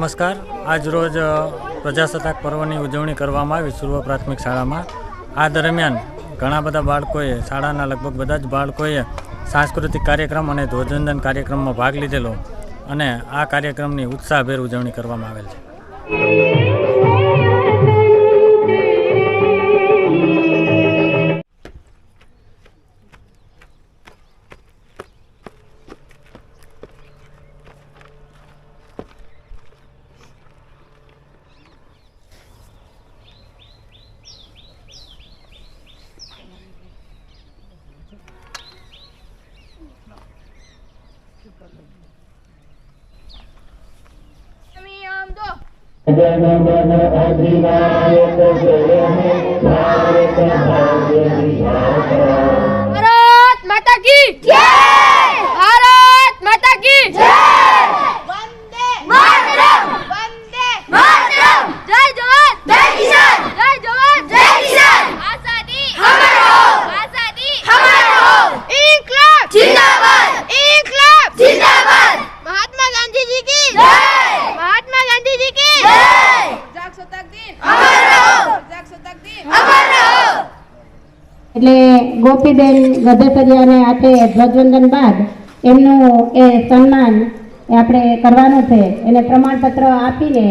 નમસ્કાર. આજ રોજ પ્રજાસત્તાક પર્વની ઉજવણી કરવામાં આવી સુરવ પ્રાથમિક શાળામાં. આ દરમિયાન ઘણા બધા બાળકોએ, શાળાના લગભગ બધા જ બાળકોએ સાંસ્કૃતિક કાર્યક્રમ અને ધ્વજવંદન કાર્યક્રમમાં ભાગ લીધેલો અને આ કાર્યક્રમની ઉત્સાહભેર ઉજવણી કરવામાં આવેલ છે. भारत माता की એટલે ગોપીબેન ગધેસરિયાને આપે ધ્વજવંદન બાદ એમનું એ સન્માન આપણે કરવાનું છે. એને પ્રમાણપત્ર આપીને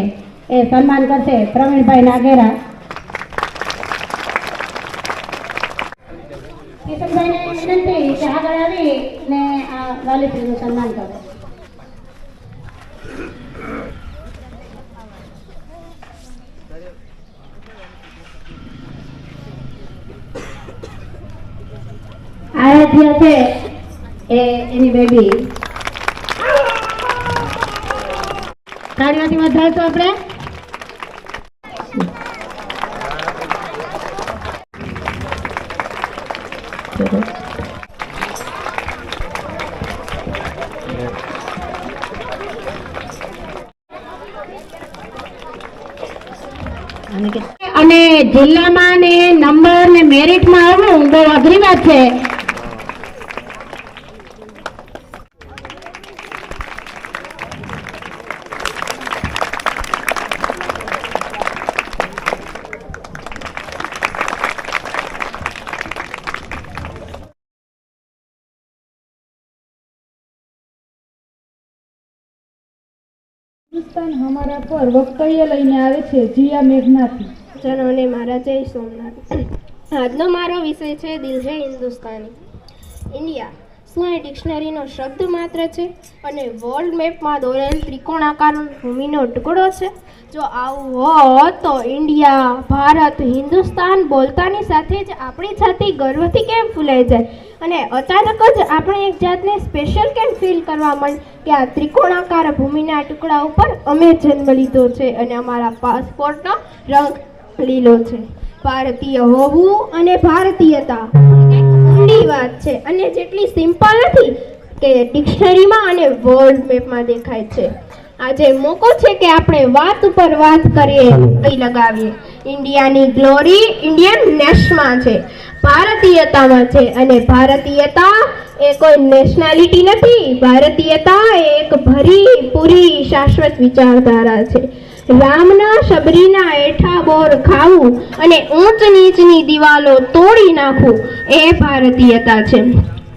એ સન્માન કરશે પ્રવીણભાઈ નાગેરા. કિશનભાઈને વિનંતી કે આગળ આવી આ વાલીશ્રીનું સન્માન કરે. આરાધ્ય છે એ, એની બેબી તાળીઓથી વધારશું આપણે? અને જિલ્લામાં ને નંબર ને મેરિટમાં આવવું બહુ અઘરી વાત છે. પર વક્તવ્ય લઈને આવે છે જીયા મેઘનાથી. જનોને મારા જય સોમનાથ. આજનો મારો વિષય છે દિલજે હિન્દુસ્તાની. ઇન્ડિયા, શું એ ડિક્શનરીનો શબ્દ માત્ર છે? અને વર્લ્ડ મેપમાં દોરેલ ત્રિકોણાકાર ભૂમિનો ટુકડો છે? જો આવું હોત તો ઇન્ડિયા ભારત, હિન્દુસ્તાન બોલતાની સાથે જ આપણી છાતી ગર્વથી કેમ ફૂલાઈ જાય? અને અચાનક જ આપણે એક જાતને સ્પેશિયલ કેમ ફીલ કરવા માંડ કે આ ત્રિકોણાકાર ભૂમિના ટુકડા ઉપર અમે જન્મ લીધો છે અને અમારા પાસપોર્ટનો રંગ લીલો છે. ભારતીય હોવું અને ભારતીયતા ઊંડી વાત છે અને જેટલી સિમ્પલ નથી કે ડિક્શનરીમાં અને વર્લ્ડ મેપમાં દેખાય છે. આજે મોકો છે કે આપણે વાત ઉપર વાત કરીએ કઈ લગાવીએ? ઇન્ડિયાની ગ્લોરી ઇન્ડિયન નેશમાં છે ભારતીયતામાં છે અને ભારતીયતા એ કોઈ નેશનાલિટી નથી ભારતીયતા એ એક ભરી પૂરી શાશ્વત વિચારધારા છે. રામના શબરીના એઠા બોર ખાવું અને ઊંચ નીચની દિવાલો તોડી નાખવું એ ભારતીયતા છે.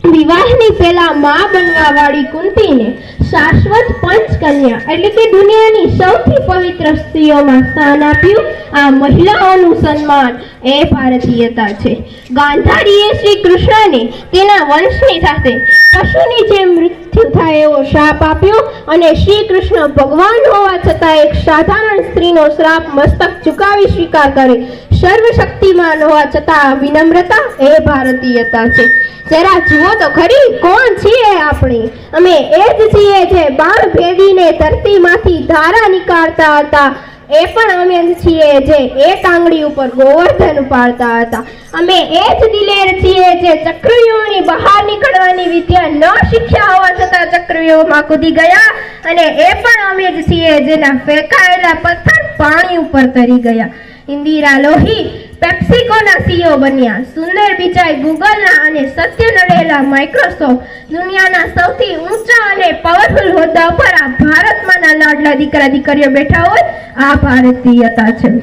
વિવાહની પહેલા મા બનવા વાળી કુંતીને શાશ્વત પંચકન્યા એટલે કે દુનિયાની સૌથી પવિત્ર સ્ત્રીઓમાં સ્થાન આપ્યું આ મહિલાઓનું સન્માન એ ભારતીયતા છે. ગાંધારીએ શ્રી કૃષ્ણને તેના વંશની સાથે પશુની જેમ મૃત્યુ થાય એવો શ્રાપ આપ્યો અને શ્રી કૃષ્ણ ભગવાન હોવા છતાં એક સાધારણ સ્ત્રીનો શ્રાપ મસ્તક ઝુકાવી સ્વીકાર કરે. સર્વશક્તિમાન હોવા છતાં વિનમ્રતા એ ભારતીયતા છે. જરા જુઓ તો ખરી, કોણ છીએ આપણે? અમે એ જ છીએ જે બાણ ભેદીને ધરતીમાંથી ધારા નીકાળતા હતા. એ પણ અમે જ છીએ જે એક આંગળી ઉપર ગોવર્ધન ઉપાડતા હતા. અમે એ જ દિલેર છીએ જે ચક્રવ્યૂહની બહાર નીકળવાની વિદ્યા ન શીખ્યા હોવા છતાં ચક્રવ્યૂહમાં કૂદી ગયા અને એ પણ અમે જ છીએ જેના ફેંકાયેલા પથ્થર પાણી ઉપર તરી ગયા. ઇન્દિરા લોહી, પેપ્સિકોના સીઓ બન્યા. સુંદર પિચાઈ ગૂગલના અને સત્ય નડેલા માઇક્રોસોફ્ટ દુનિયાના સૌથી ઊંચા અને પાવરફુલ હોદ્દા પર આ ભારતમાંના લાડલા દીકરા દીકરીઓ બેઠા હોય, આ ભારતીયતા છે.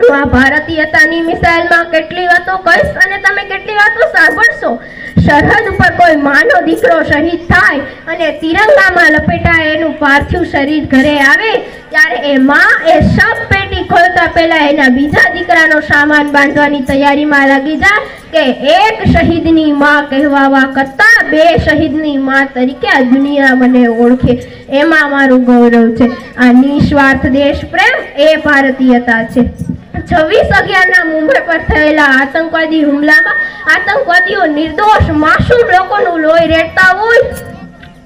હું આ ભારતીયતાની મિસાઇલમાં કેટલી વાતો કહીશ અને તમે કેટલી વાતો સાંભળશો? સરહદ ઉપર કોઈ માનો દીકરો શહીદ થાય અને તિરંગામાં લપેટાય એનું પાર્થિવ શરીર ઘરે આવે ત્યારે એ એ શબ પેટી ખોલતા પહેલા એના બીજા દીકરાનો સામાન બાંધવાની તૈયારીમાં લાગી જાય કે એક શહીદની માં કહેવાવા કરતા બે શહીદની માં તરીકે આ દુનિયા મને ઓળખે. એમાં મારું ગૌરવ છે. આ નિસ્વાર્થ દેશ પ્રેમ એ ભારતીયતા છે. છવ્વીસ અગિયારના મુંબઈ પર થયેલા આતંકવાદી હુમલામાં આતંકવાદીઓ નિર્દોષ માસૂમ લોકોનું લોહી રેડતા હોય.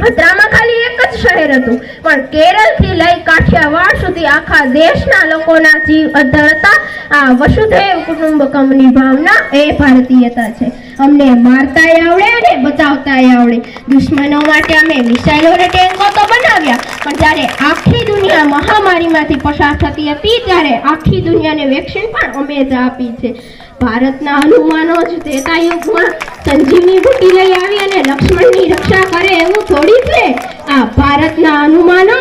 ભદ્રામાં ખાલી એક જ શહેર હતું. પણ કેરળથી લઈ કાઠિયાવાડ સુધી આખા દેશના લોકોના જીવ અદ્ધર હતા આ વસુધૈવ કુટુંબકમની ભાવના એ ભારતીયતા છે. અમને મારતાય આવડે અને બચાવતાય આવડે. દુશ્મનો માટે અમે મિસાઇલો અને ટેન્કો તો બનાવ્યા, પણ જ્યારે આખી દુનિયા મહામારીમાંથી પસાર થતી હતી, ત્યારે આખી દુનિયાને વેક્સિન પણ અમે જ આપી છે. ભારતના હનુમાનો જ ત્રેતા યુગમાં સંજીવની બુટી લઈ આવી અને લક્ષ્મણની રક્ષા કરે એવું થોડી છે. આ ભારતના હનુમાનો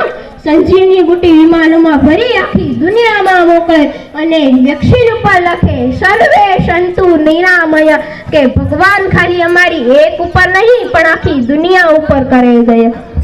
સંજીવની બુટી વિમાનોમાં ભરી આખી દુનિયામાં મોકલે અને વેક્સિન ઉપર લખે, સર્વે સંતુ નિરામય કે ભગવાન ખાલી અમારી એક ઉપર નહીં, પણ આખી દુનિયા ઉપર કરે સૌ-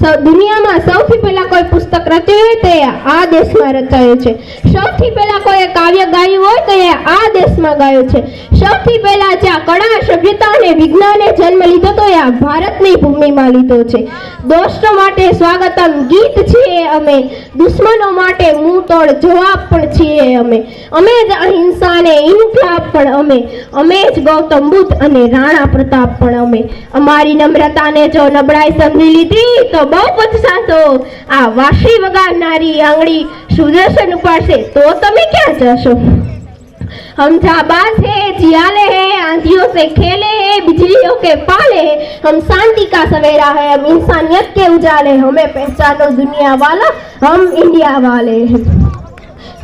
દુનિયામાં સૌથી પહેલા કોઈ પુસ્તક રચ્યું હોય તો એ આ દેશમાં રચાયું છે. સૌથી પહેલા કોઈ કાવ્ય ગાયું હોય તો એ આ દેશમાં ગાયું છે. સૌથી પહેલા જ્યાં કળા, સભ્યતા અને વિજ્ઞાને જન્મ લીધો તો એ આ ભારતની ભૂમિમાં લીધો છે. દોસ્તો માટે સ્વાગતમ ગીત છીએ અમે. દુશ્મનો માટે મુંહ તોડ જવાબ પણ છીએ અમે. અમે જ અહિંસા અને ઇન્કલાબ પણ અમે. અમે જ ગૌતમ બુદ્ધ અને રાણા પ્રતાપ પણ અમે. અમારી નમ્રતાને જો નબળાઈ સમજી લીધી તો બહુ પછતાશો આ વાસી વગાડનારી આંગળી સુદર્શન ઉપાડશે તો તમે ક્યાં જશો हम जाबाज है जियाले हैं आंधियों से खेले हैं बिजलियों के पाले हैं हम शांति का सवेरा है हम इंसानियत के उजाले हैं हमें पहचानो दुनिया वाला हम इंडिया वाले हैं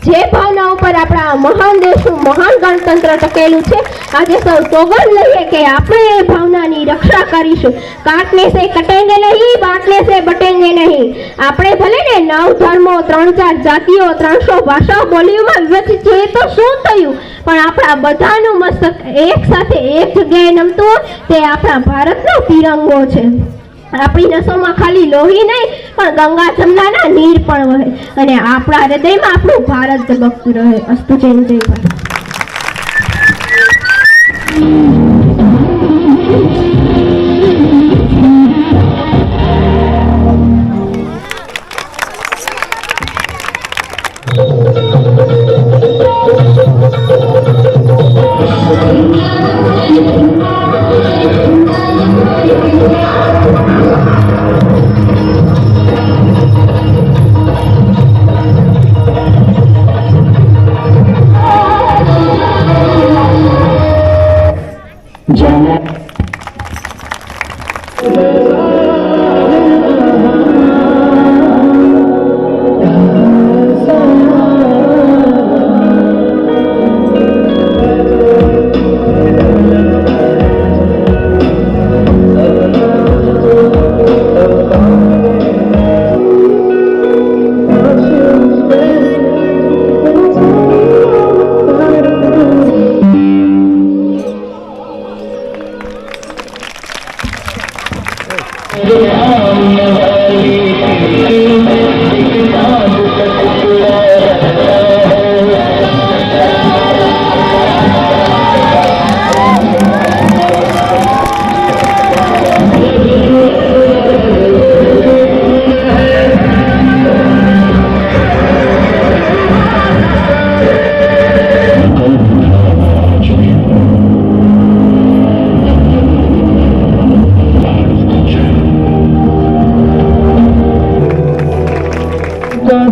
જે ભાવના ઉપર આપણા મહાન દેશનું મહાન ગણતંત્ર ટકેલું છે, આજે સૌ સોગંદ લઈએ કે આપણે એ ભાવનાની રક્ષા કરીશું. કાટને સે કટેંગે નહીં બાટને સે બટેંગે નહીં. આપણે ભલે ને નવ ધર્મો, ત્રણ ચાર જાતિઓ, ત્રણસો ભાષાઓ બોલીઓમાં વિભાજિત છે તો શું થયું? પણ આપણા બધાનું મસ્તક એક સાથે એક જગ્યાએ નમતું તે આપણા ભારતનો તિરંગો છે. આપણી નસોમાં ખાલી લોહી નહીં, પણ ગંગા જમનાના નીર પણ વહે. અને આપણા હૃદયમાં આપણું ભારત ધબકતું રહે. અસ્તુ જય જય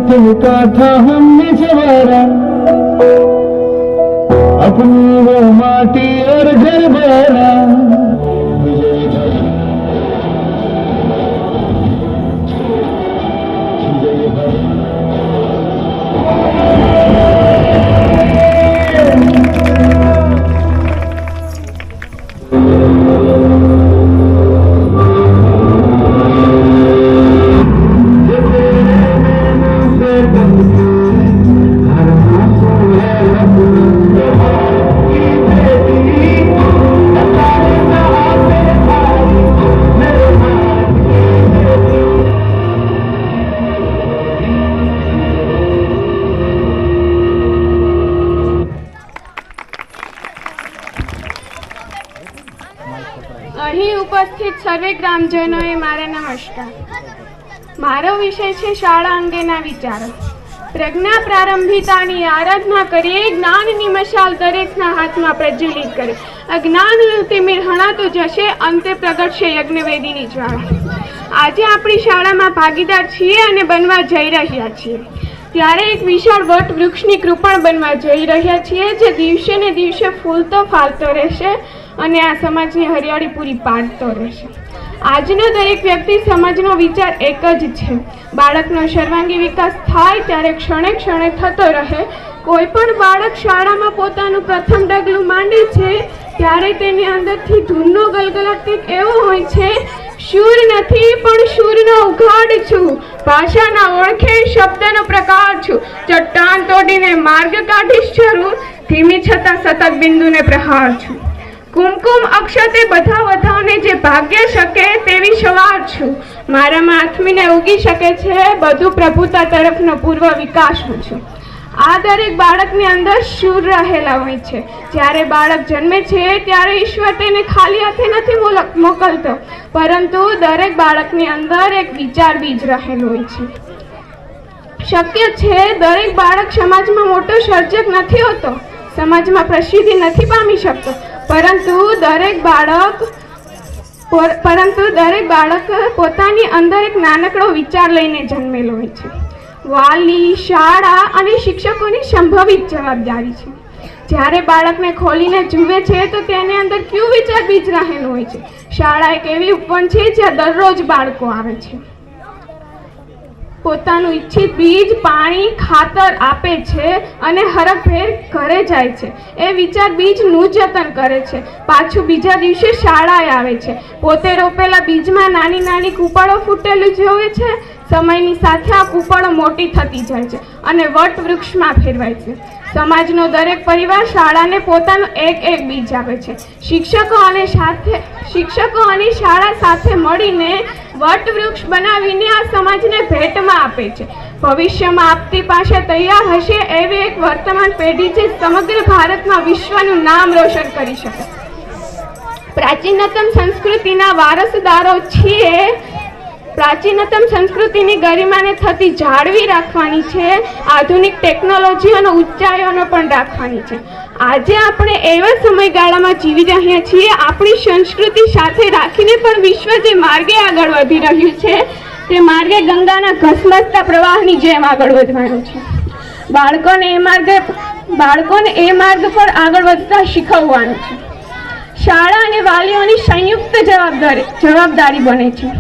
तुम का था हमने सवारा अपनी वो माटी और घर भरा સર્વે ગ્રામજનોએ મારા નમસ્કાર. મારો વિષય છે શાળા અંગેના વિચારો. પ્રજ્ઞા પ્રારંભિતાની આરાધના કરીએ જ્ઞાનની મશાલ દરેકના હાથમાં પ્રજ્વલિત કરે અજ્ઞાન તિમિર હણાતું જશે, અંતે પ્રગટશે યજ્ઞવેદીની જ્વાળા. આજે આપણી શાળામાં ભાગીદાર છીએ અને બનવા જઈ રહ્યા છીએ. ત્યારે એક વિશાળ વટ વૃક્ષની કૃપણ બનવા જઈ રહ્યા છીએ, જે દિવસે ને દિવસે ફૂલતો ફાલતો રહેશે. અને આ સમાજની હરિયાળી પૂરી પાડતો રહેશે. આજનો દરેક વ્યક્તિ સમાજનો વિચાર એક જ છે. બાળકનો સર્વાંગી વિકાસ થાય ત્યારે ક્ષણે ક્ષણે થતો રહે. કોઈ પણ બાળક શાળામાં પોતાનું પ્રથમ ડગલું માંડે છે, ત્યારે તેની અંદરથી ધૂનનો ગલગલાટ કંઈક એવો હોય છે, શૂર નથી, પણ શૂરનો ઉઘાડ છું. ભાષાના ઓળખે શબ્દનો પ્રકાર છું. ચટ્ટાન તોડીને માર્ગ કાઢીશ જરૂર. ધીમી છતાં સતત બિંદુને પ્રહાર છું. કુમકુમ અક્ષતે બધા વધાઓને જે ભાગ્ય શકે તેવી સવાર છું. મારામાં આત્મીને ઉગી શકે છે બધું પ્રભુતા તરફનો પૂર્વ વિકાસ હું છું. આ દરેક બાળકની અંદર શૂર રહેલા હોય છે. જ્યારે બાળક જન્મે છે, ત્યારે ઈશ્વર તેને ખાલી હાથે નથી મોકલતો. પરંતુ દરેક બાળકની અંદર એક વિચાર બીજ રહેલું હોય છે. શક્ય છે દરેક બાળક સમાજમાં મોટો સર્જક નથી હોતો. સમાજમાં પ્રસિદ્ધિ નથી પામી શકતો. પરંતુ દરેક બાળક પરંતુ દરેક બાળક પોતાની અંદર એક નાનકડો વિચાર લઈને જન્મેલો હોય છે. વાલી શાળા અને શિક્ષકોની સંભવિત જવાબદારી છે. જ્યારે બાળકને ખોલીને જુએ છે, તો તેની અંદર કયું વિચાર બીજ રહેલું હોય છે? શાળા એક એવી ઉપવન છે જ્યાં દરરોજ બાળકો આવે છે. પોતાનું ઈચ્છિત બીજ, પાણી, ખાતર આપે છે અને હરખભેર ઘરે જાય છે. એ વિચાર બીજનું જતન કરે છે. પાછું બીજા દિવસે શાળાએ આવે છે. પોતે રોપેલા બીજમાં નાની નાની કૂપળો ફૂટેલી જોવે છે. સમયની સાથે આ કૂપળો મોટી થતી જાય છે અને વટ વૃક્ષમાં ફેરવાય છે. સમાજનો દરેક પરિવાર શાળાને પોતાનું એક એક બીજ આપે છે. શિક્ષકો અને સાથે શિક્ષકો અને શાળા સાથે મળીને વટવૃક્ષ બનાવીને આ સમાજને ભેટમાં આપે છે. ભવિષ્યમાં આપતી પાસે તૈયાર હશે એવી એક વર્તમાન પેઢી જે સમગ્ર ભારતમાં વિશ્વનું નામ રોશન કરી શકે. પ્રાચીનતમ સંસ્કૃતિના વારસદારો છીએ. પ્રાચીનતમ સંસ્કૃતિની ગરિમાને થતી જાળવી રાખવાની છે. આધુનિક ટેકનોલોજીઓનો ઊંચાઈઓનો પણ રાખવાની છે. આજે આપણે એવા સમયગાળામાં જીવી રહ્યા છીએ, આપણી સંસ્કૃતિ સાથે રાખીને પણ વિશ્વ જે માર્ગે આગળ વધી રહ્યું છે, તે માર્ગે ગંગાના ઘસમસતા પ્રવાહની જેમ આગળ વધવાનું છે. બાળકોને એ માર્ગે, બાળકોને એ માર્ગ પર આગળ વધતા શીખવવાનું છે. શાળા અને વાલીઓની સંયુક્ત જવાબદારી જવાબદારી બને છે.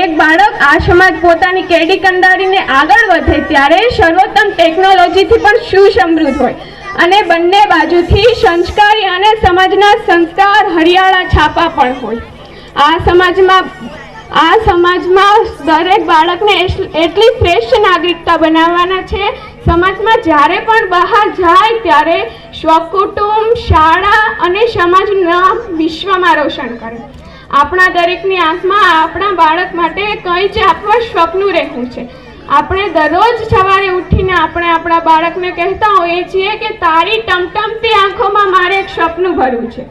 એક બાળક આ સમાજ પોતાની કેડી કંડારીને આગળ વધે, ત્યારે સર્વોત્તમ ટેકનોલોજીથી પણ સુસમૃદ્ધ હોય. અને બંને બાજુથી સંસ્કારી અને સમાજના સંસ્કાર હરિયાળા છાપા પણ હોય. આ સમાજમાં આ સમાજમાં દરેક બાળકને એટલી શ્રેષ્ઠ નાગરિકતા બનાવવાના છે. સમાજમાં જ્યારે પણ બહાર જાય ત્યારે સ્વકુટુંબ, શાળા અને સમાજના વિશ્વમાં રોશન કરે. આપણા દરેકની આંખમાં આપણા બાળક માટે કંઈ જ આપવા સ્વપ્નું રહેવું છે. આપણે દરરોજ સવારે ઉઠીને આપણે આપણા બાળકને કહેતા હોઈએ છીએ કે તારી ટમટમતી આંખોમાં મારે એક સપનું ભરવું છે.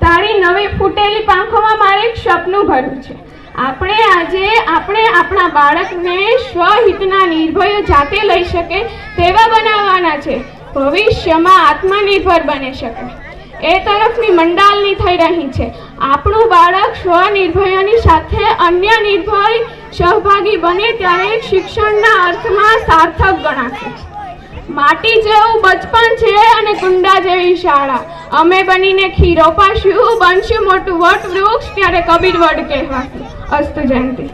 તારી નવી ફૂટેલી પાંખોમાં મારે એક સપનું ભરવું છે. આપણે આજે આપણે આપણા બાળકને સ્વહિતના નિર્ભયો જાતે લઈ શકે તેવા બનાવવાના છે. ભવિષ્યમાં આત્મનિર્ભર બની શકે. એ તરફની મંડાલની થઈ રહી છે. આપણું બાળક સ્વનિર્ભયોની સાથે અન્ય નિર્ભય સહભાગી બને ત્યારે શિક્ષણના અર્થમાં સાર્થક ગણાશે. માટી જેવું બચપન છે અને કુંડા જેવી શાળા. અમે બનીને ખીરો પાશું બનશું મોટું વટ વૃક્ષ ત્યારે કબીર વડ કહેવાશે. અસ્તુ જયંતી.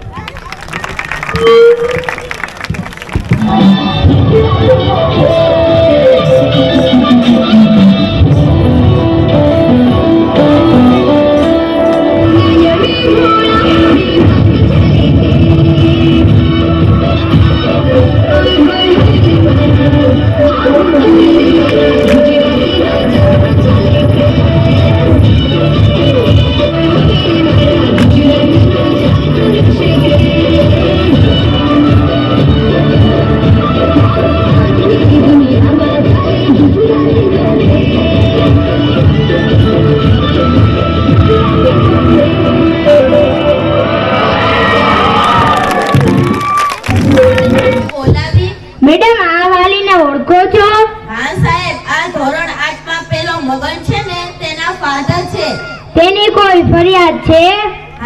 મેડમ આ વાલીને ઓળખો છો? હા સાહેબ આ ધોરણ 8 માં પેલો મગન છે ને તેના ફાધર છે. તેની કોઈ ફરિયાદ છે?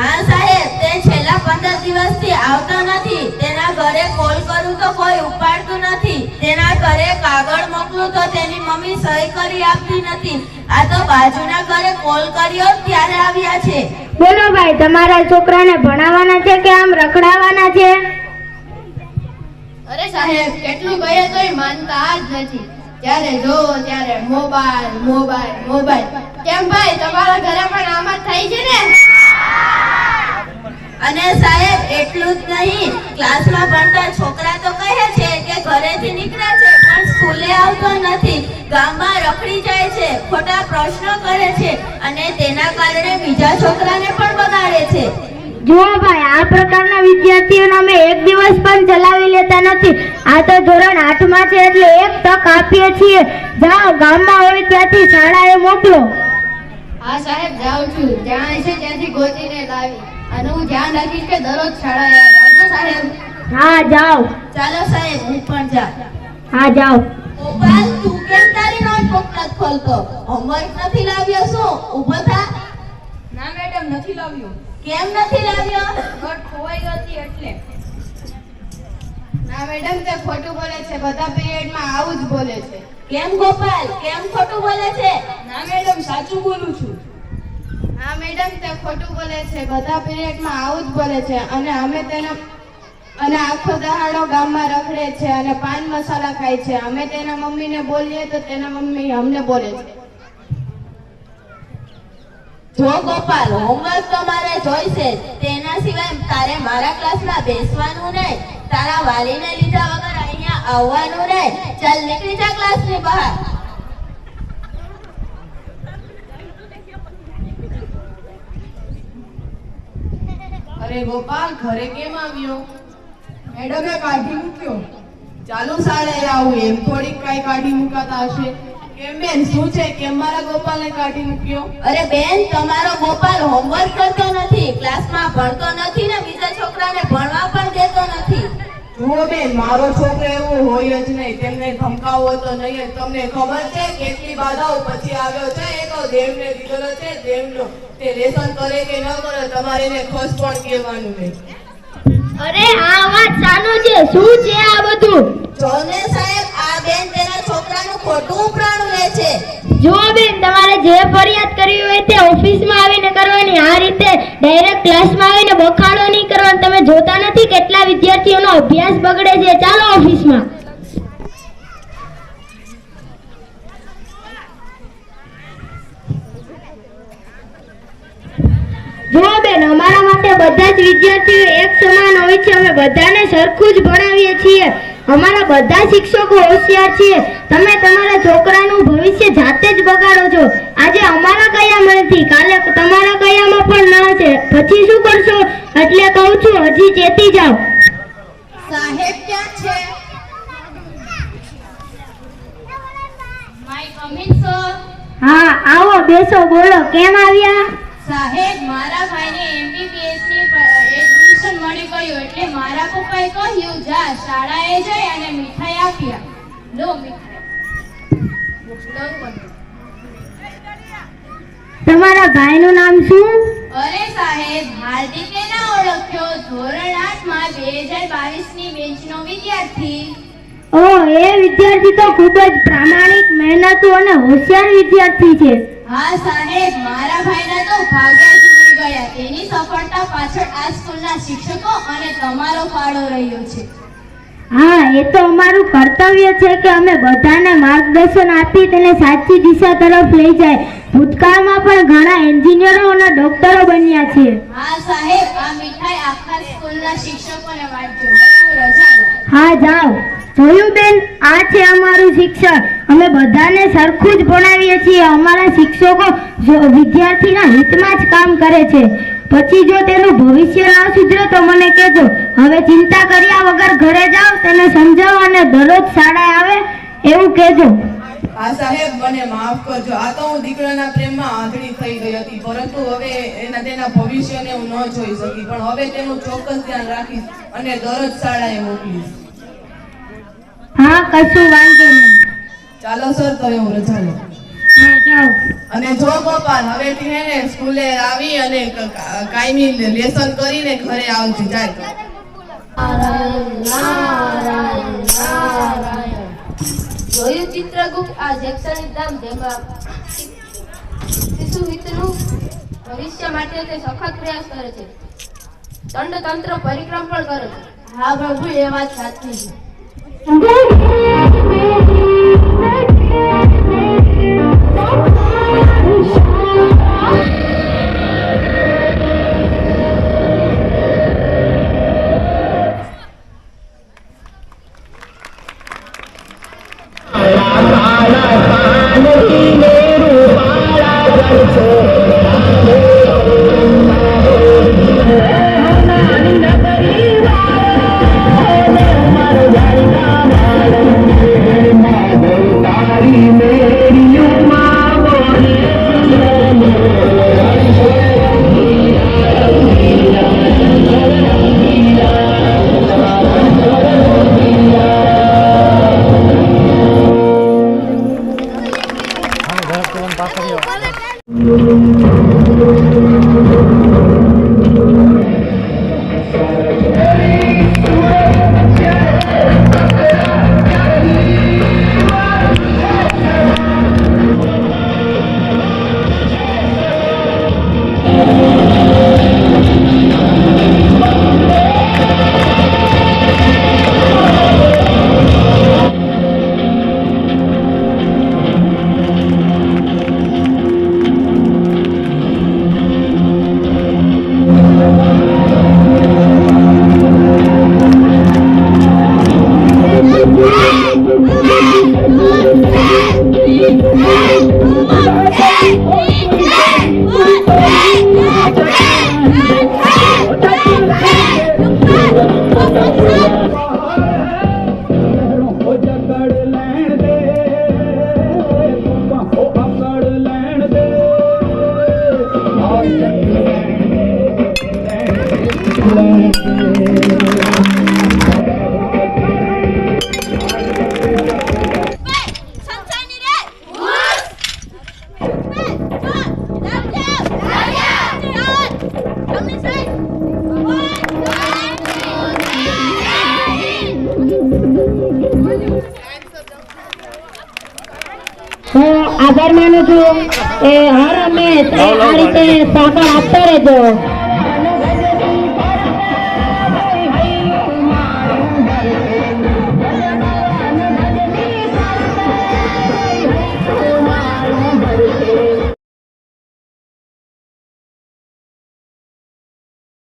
હા સાહેબ તે છેલ્લા 15 દિવસથી આવતો નથી. તેના ઘરે કોલ કરું તો કોઈ ઉપાડતું નથી. તેના ઘરે કાગળ મોકલું તો તેની મમ્મી સહી કરી આપતી નથી. આ તો બાજુના ઘરે કોલ કર્યો ત્યારે આવ્યા છે. બોલો ભાઈ તમારા છોકરાને ભણાવવાના છે કે આમ રખડાવવાના છે? અરે સાહેબ, કેટલું કહીએ તોય માનતા જ નથી. ત્યારે જોવો ત્યારે મોબાઈલ મોબાઈલ મોબાઈલ. કેમ ભાઈ, તમારા ઘરે પણ આમ જ થાય છે ને? અને સાહેબ, એટલું જ નહીં. ક્લાસમાં ભણતા છોકરા તો કહે છે કે ઘરેથી નીકળે છે, પણ સ્કૂલે આવતો નથી. ગામમાં રખડી જાય છે, ખોટા પ્રશ્નો કરે છે, અને તેના કારણે બીજા છોકરાને પણ બગાડે છે. જુઓ ભાઈ આ પ્રકારના વિદ્યાર્થીઓને અમે એક દિવસ પણ ચલાવી લેતા નથી. આ તો ધોરણ આઠમાં છે એટલે એક તક આપીએ છીએ. જાઓ ગામમાં હોય ત્યાંથી શાળાએ મોકલો. હા સાહેબ જાઉં છું. જ્યાં છે ત્યાંથી ગોતીને લાવી. અને હું ધ્યાન રાખીશ કે દરરોજ શાળાએ આવજો સાહેબ. હા જાઓ. ચાલો સાહેબ હું પણ જા હા જાઓ. ગોપાલ તું કેમ તારી નોટબુક નથી ખોલતો? હોમવર્ક નથી લાવ્યો શું? ઊભો થા. ના મેડમ નથી લાવ્યું. કેમ નથી લાવ્યો? નોટ ખોવાઈ ગયો હતી એટલે. ના મેડમ તે ખોટું બોલે છે. બધા પીરિયડમાં આવું જ બોલે છે. કેમ ગોપાલ? કેમ ખોટું બોલે છે? ના મેડમ સાચું બોલું છું. હા મેડમ તે ખોટું બોલે છે. બધા પીરિયડમાં આવું જ બોલે છે. અને અમે તેના અને આખો દહાડો ગામમાં રખડે છે અને પાન મસાલા ખાય છે. અમે તેના મમ્મીને બોલીએ તો તેના મમ્મી અમને બોલે છે. જો ગોપાલ હોમવર્ક તો મારે જોઈશે. તેના સિવાય તારે મારા ક્લાસમાં બેસવાનું નહીં, તારા વાલીને લીધા વગર અહીંયા આવવાનું નહીં. ચાલ નીકળી જા ક્લાસની બહાર. અરે ગોપાલ, ઘરે કેમ આવ્યો? મેડમે કાઢી મૂક્યો. ચાલુ શાળાએ આવું, એમ થોડીક કઈ કાઢી મુકાતા હશે. બેન શું છે? કે મારા ગોપાલને કાઢી મૂક્યો? અરે બેન તમારો ગોપાલ હોમવર્ક કરતો નથી ક્લાસમાં ભણતો નથી ને બીજા છોકરાને ભણવા પણ દેતો નથી. જુઓ બેન મારો છોકરો એવો હોય જ નહીં તેમને ધમકાવો તો નહીં તમને ખબર છે કેટલી બાધાઓ પછી આવ્યો છે? એ તો દેવને દીધેલો છે દેવનો. તે લેસન કરે કે ન કરે તમારે એને ખસ પણ કહેવાનું નહીં. અરે આ વાત સાનો છે. શું છે આ બધું? જોને સાહેબ આ બેન તેના છોકરાનું ખોટું ઉપરાણું લે છે. જુઓ બેન, તમારે જે ફરિયાદ કરવી હોય તે ઓફિસમાં આવીને કરવાની. આ રીતે ડાયરેક્ટ ક્લાસમાં આવીને બખાડો નહીં કરવાનો. તમે જોતા નથી કેટલા વિદ્યાર્થીઓનો અભ્યાસ બગડે છે. ચાલો ઓફિસમાં. જુઓ બેન, અમારા માટે બધા જ વિદ્યાર્થીઓ એક સમાન હોય છે. અમે બધાને સરખું જ ભણાવીએ છીએ. અમારા બધા શિક્ષકો હોશિયાર છે તમે તમારા છોકરાનું ભવિષ્ય જાતે જ બગાડો છો. આજે અમારા કયામાં નથી કાલે તમારા કયામાં પણ ના છે. પછી શું કરશો? એટલે કહું છું હજી ચેતી જાઓ. સાહેબ ક્યાં છે? May coming sir. હા આવો બેસો બોલો કેમ આવ્યા? સાહેબ મારા ભાઈને એમબીબીએસની એડમિશન મળી ગયું એટલે પપ્પાએ કહ્યું જા શાળાએ જઈ અને મીઠાઈ આપ્યા લો મીઠાઈ. તમારા ભાઈનું નામ શું? અરે સાહેબ હાર્દિકે ના ઓળખ્યો. ધોરણ આઠમાં બે હજાર બાવીસની બેંચનો વિદ્યાર્થી. ઓ એ વિદ્યાર્થી તો ખૂબ જ પ્રામાણિક મહેનતુ અને હોશિયાર વિદ્યાર્થી છે. હા સાહેબ મારા ભાઈના તો ભાગ્ય જ ગયા. તેની સફળતા પાછળ આ સ્કૂલના શિક્ષકો અને તમારો ફાળો રહ્યો છે. હા, એ તો અમારું કર્તવ્ય છે કે અમે બધાને માર્ગદર્શન આપી તેને સાચી દિશા તરફ લઈ જાય. ભૂતકાળમાં પણ ઘણા એન્જિનિયરો અને ડોક્ટરો બન્યા છે. હા સાહેબ આ મીઠાઈ આખા સ્કૂલના શિક્ષકોને વાંચજો હવે હું રજા લઉં હા જાઓ. જોયું બેન આ છે અમારું શિક્ષણ. અમે બધાને સરખું જ ભણાવીએ છીએ. અમારા શિક્ષકો વિદ્યાર્થીના હિતમાં જ કામ કરે છે. પછી જો તેનું ભવિષ્ય ન સુધરે તો મને કહેજો. હવે ચિંતા કર્યા વગર ઘરે જાઓ તેને સમજાવો અને દરરોજ શાળાએ આવે એવું કહેજો. આ સાહેબ મને માફ કરજો. આ તો હું દીકરાના પ્રેમમાં આંધળી થઈ ગઈ હતી પરંતુ હવે એના તેના ભવિષ્યને હું ન જોઈ શકી. પણ હવે તેનું ચોક્કસ ધ્યાન રાખીશ અને દરરોજ શાળાએ મોકલીશ. હા કશું વાંધો નહીં. ચાલો સર તો હું રજા લઉં. અને જો ગોપાલ હવેથી હે ને સ્કૂલે આવી અને કાયમી લેસન કરીને ઘરે આવજે. જાય. જોયું ચિત્રગુપ્ત આ શૈક્ષણિક ધામ જેમાં શિશુહિતનું ભવિષ્ય માટે તે સખત પ્રયાસ કરે છે. દંડતંત્ર પરિક્રમ પણ કરે છે. હા પ્રભુ, એ વાત સાચી છે. હું આભાર માનું છું એ હર હંમેશ એ આ રીતે સહકાર આપતા રહેજો